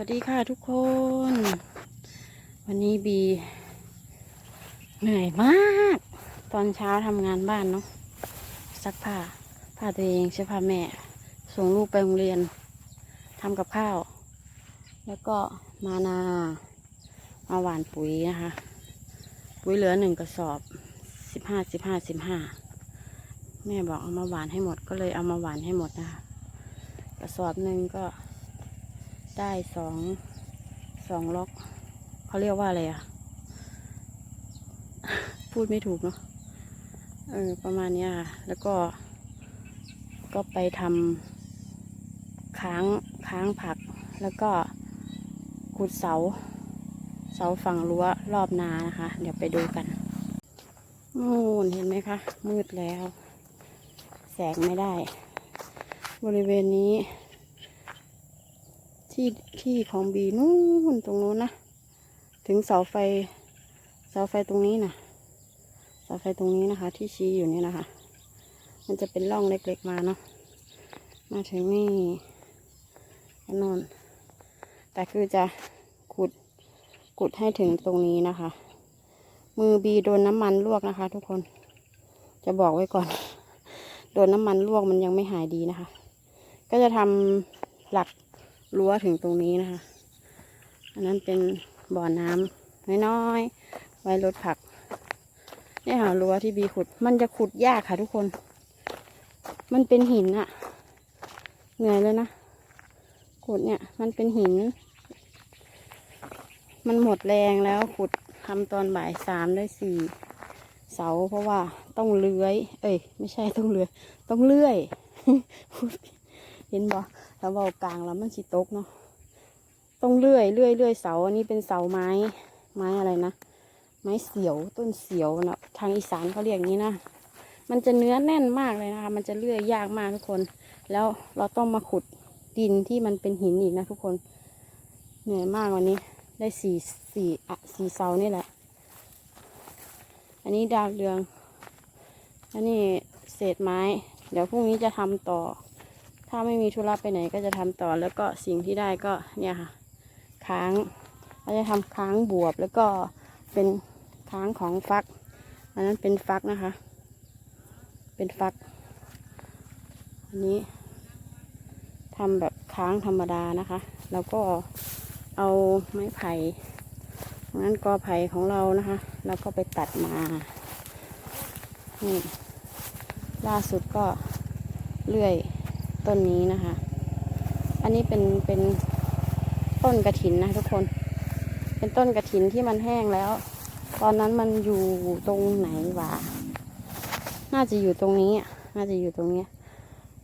วัสดีค่ะทุกคน วันนี้บี เหนื่อยมาก ตอนเช้าทำงานบ้านเนาะซักผ้าผ้าตัวเองเสื้อผ้าแม่ ส่งลูกไปโรงเรียนทำกับข้าว แล้วก็มานามาหว่านปุ๋ยนะคะ ปุ๋ยเหลือหนึ่งกระสอบสิบห้าสิบห้าสิบห้าแม่บอกเอามาหวานให้หมดก็เลยเอามาหวานให้หมดนะคะกระสอบหนึ่งก็ ได้สองสองล็อกเขาเรียกว่าอะไรอะพูดไม่ถูกเนาะเออประมาณนี้ค่ะ แล้วก็ ก็ไปทำค้างค้างผัก แล้วก็ขุดเสา เสาฝั่งรั้วรอบนานะคะ เดี๋ยวไปดูกันนู่นเห็นไหมคะ มืดแล้ว แสงไม่ได้ บริเวณนี้ ที่ที่ของบีนู่นตรงนู้นนะ ถึงเสาไฟ เสาไฟตรงนี้นะเสาไฟตรงนี้นะคะ ที่ชี้อยู่นี่นะคะ มันจะเป็นร่องเล็กๆมาเนาะมาถึงนี่ก็นอน แต่คือจะขุดขุดให้ถึงตรงนี้นะคะ มือบีโดนน้ำมันลวกนะคะ ทุกคน จะบอกไว้ก่อน โดนน้ำมันลวกมันยังไม่หายดีนะคะ ก็จะทำหลัก รั้วถึงตรงนี้นะคะ อันนั้นเป็นบ่อน้ำน้อยๆ ไว้รดผัก เนี่ยค่ะรั้วที่บีขุด มันจะขุดยากค่ะทุกคน มันเป็นหินอะเหนื่อยเลยนะ ขุดเนี่ย มันเป็นหิน มันหมดแรงแล้วขุดทำตอนบ่ายสามได้สี่เสาเพราะว่าต้องเลื้อย เอ้ย ไม่ใช่ต้องเลื้อย ต้องเลื่อย ห็นบ่ถ้าเบากลางแล้วมันสิตกเนาะต้องเลื่อยเลื่อยเลื่อยเสาอันนี้เป็นเสาไม้ไม้อะไรนะไม้เสียวต้นเสียวนะทางอีสานเขาเรียกอย่างนี้นะมันจะเนื้อแน่นมากเลยนะคะมันจะเลื่อยยากมากทุกคน แล้วเราต้องมาขุดดินที่มันเป็นหินอีกนะทุกคนเหนื่อยมากวันนี้ ได้สี่สี่อะสี่เสานี่แหละ อันนี้ดาวเรืองอันนี้เศษไม้ เดี๋ยวพรุ่งนี้จะทำต่อ ถ้าไม่มีธุระไปไหนก็จะทำต่อแล้วก็สิ่งที่ได้ก็เนี่ยค่ะ ค้างเราจะทำค้างบวบแล้วก็เป็นค้างของฟัก อันนั้นเป็นฟักนะคะ เป็นฟัก อันนี้ทำแบบค้างธรรมดานะคะ แล้วก็เอาไม้ไผ่งั้นกอไผ่ของเรานะคะ แล้วก็ไปตัดมา นี่ ล่าสุดก็เลื่อย ต้นนี้นะคะ อันนี้เป็นเป็นต้นกระถินนะทุกคน เป็นต้นกระถินที่มันแห้งแล้ว ตอนนั้นมันอยู่ตรงไหนวะน่าจะอยู่ตรงนี้ น่าจะอยู่ตรงนี้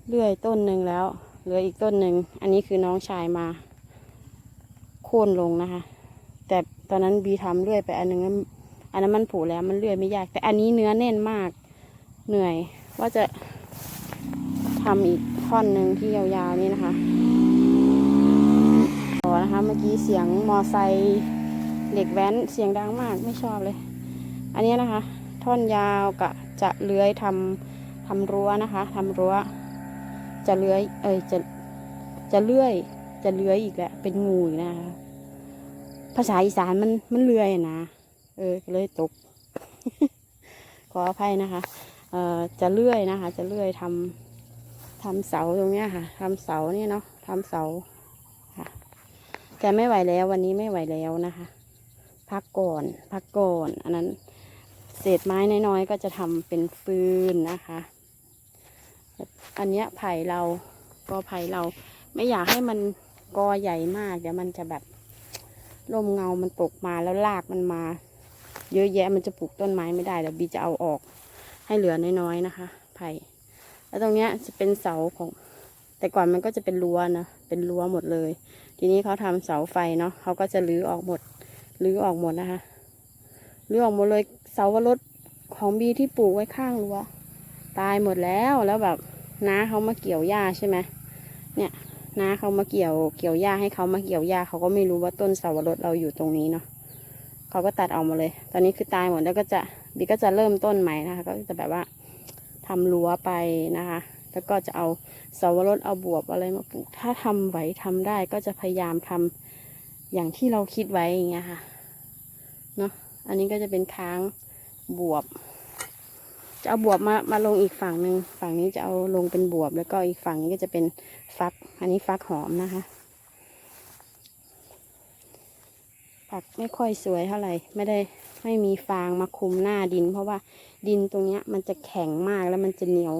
เลื่อยต้นหนึ่งแล้วเหลืออีกต้นหนึ่ง อันนี้คือน้องชายมา โค่นลงนะคะ แต่ตอนนั้นบีทำเลื่อยไปอันนึงอันนั้นมันผุแล้วมันเลื่อยไม่ยาก แต่อันนี้เนื้อแน่นมาก เหนื่อยว่าจะ ทำอีกท่อนหนึ่งที่ยาวๆนี่นะคะต่อนะคะ เมื่อกี้เสียงมอไซค์เด็กแว้นเสียงดังมากไม่ชอบเลย อันนี้นะคะ ท่อนยาวกะจะเลื้อยทำทำรั้วนะคะทำรั้ว จะเลื้อยเอ้ยจะจะเลื่อย จะเลื้อยอีกแหละเป็นงูอีกนะคะภาษาอีสานมันมันเลื้อยนะเออเลยตก ขออภัยนะคะ เอ่อจะเลื่อยนะคะ จะเลื่อยทำ ทำเสาตรงเนี้ยค่ะทำเสาเนี่ยเนาะทำเสาค่ะ แต่ไม่ไหวแล้ววันนี้ไม่ไหวแล้วนะคะ พักก่อนพักก่อนอันนั้นเศษไม้น้อยๆก็จะทำเป็นฟืนนะคะ อันเนี้ยไผ่เราก็ไผ่เราไม่อยากให้มันกอใหญ่มาก เดี๋ยวมันจะแบบลมเงามันตกมาแล้วรากมันมา เยอะแยะมันจะปลูกต้นไม้ไม่ได้เดี๋ยวบีจะเอาออกให้เหลือน้อยๆนะคะ ไผ่ แล้วตรงเนี้ยจะเป็นเสาของ แต่ก่อนมันก็จะเป็นรั้วนะ เป็นรั้วหมดเลย ทีนี้เขาทำเสาไฟเนาะเขาก็จะรื้อออกหมด รื้อออกหมดนะคะ รื้อออกหมดเลยเสาวรถของบีที่ปลูกไว้ข้างรั้วตายหมดแล้วแล้วแบบน้าเขามาเกี่ยวหญ้าใช่ไหมเนี่ยน้าเขามาเกี่ยวเกี่ยวหญ้าให้เขามาเกี่ยวหญ้าเขาก็ไม่รู้ว่าต้นเสาวรสเราอยู่ตรงนี้เนาะเขาก็ตัดออกมาเลย ตอนนี้คือตายหมดแล้วก็จะบีก็จะเริ่มต้นใหม่นะคะ ก็จะแบบว่า ทำรั้วไปนะคะ แล้วก็จะเอาเสาวรสเอาบวบอะไรมาปลูก ถ้าทำไหวทำได้ก็จะพยายามทอย่างที่เราคิดไว้อย่างเงี้ยค่ะ เนาะอันนี้ก็จะเป็นค้างบวบ จะเอาบวบมามาลงอีกฝั่งหนึ่งฝั่งนี้จะเอาลงเป็นบวบ แล้วก็อีกฝั่งนี้ก็จะเป็นฟัก อันนี้ฟักหอมนะคะผักไม่ค่อยสวยเท่าไหร่ ไม่ได้ ไม่มีฟางมาคุมหน้าดิน เพราะว่าดินตรงเนี้ย มันจะแข็งมากแล้วมันจะเหนียว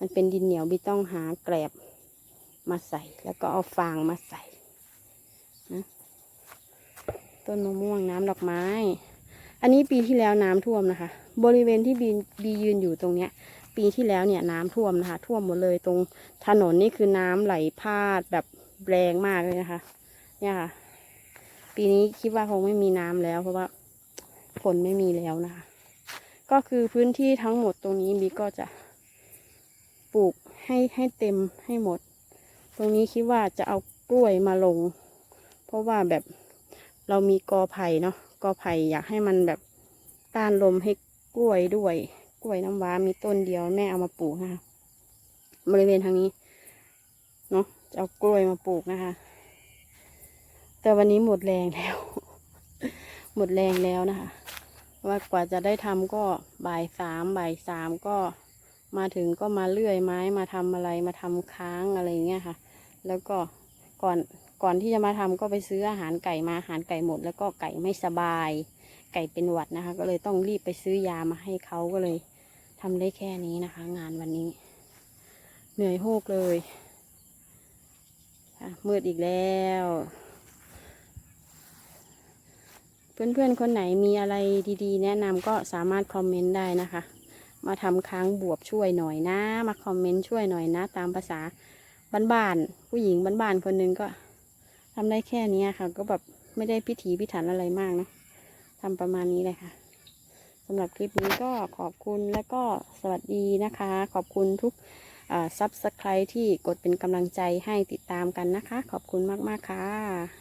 มันเป็นดินเหนียวบีต้องหาแกลบมาใส่ แล้วก็เอาฟางมาใส่นะต้นมะม่วงน้ำดอกไม้ อันนี้ปีที่แล้วน้ำท่วมนะคะ บริเวณที่บีบียืนอยู่ตรงเนี้ย ปีที่แล้วเนี่ยน้ำท่วมนะคะ ท่วมหมดเลยตรงถนนนี่คือน้ำไหลพาดแบบแรงมากเลยนะคะ เนี่ยค่ะ ปีนี้คิดว่าคงไม่มีน้ำแล้วเพราะว่า ฝนไม่มีแล้วนะคะ ก็คือพื้นที่ทั้งหมดตรงนี้บีก็จะปลูกให้ให้เต็มให้หมด ตรงนี้คิดว่าจะเอากล้วยมาลง เพราะว่าแบบเรามีกอไผ่เนาะกอไผ่อยากให้มันแบบต้านลมให้กล้วยด้วย กล้วยน้ำว้ามีต้นเดียวแม่เอามาปลูกนะคะบริเวณทางนี้เนาะจะเอากล้วยมาปลูกนะคะ แต่วันนี้หมดแรงแล้ว หมดแรงแล้วนะคะ ว่ากว่าจะได้ทำก็บ่ายสามบ่ายสามก็มาถึงก็มาเลื่อยไม้มาทำอะไรมาทำค้างอะไรอย่างเงี้ยค่ะ แล้วก็ก่อนก่อนที่จะมาทำก็ไปซื้ออาหารไก่มาอาหารไก่หมด แล้วก็ไก่ไม่สบาย ไก่เป็นหวัดนะคะ ก็เลยต้องรีบไปซื้อยามาให้เขาก็เลยทำได้แค่นี้นะคะ งานวันนี้ เหนื่อยโฮกเลยอะมืดอีกแล้ว เพื่อนๆ คนไหนมีอะไรดีๆ แนะนำก็สามารถคอมเมนต์ได้นะคะ มาทำค้างบวบช่วยหน่อยนะ มาคอมเมนต์ช่วยหน่อยนะ ตามภาษาบ้านๆผู้หญิงบ้านๆคนหนึงก็ทำได้แค่นี้ค่ะ ก็แบบไม่ได้พิถีพิถันอะไรมากนะทำประมาณนี้เลยค่ะสำหรับคลิปนี้ก็ขอบคุณและก็สวัสดีนะคะ ขอบคุณทุกซับสไครต์ที่กดเป็นกำลังใจให้ติดตามกันนะคะ ขอบคุณมากๆค่ะ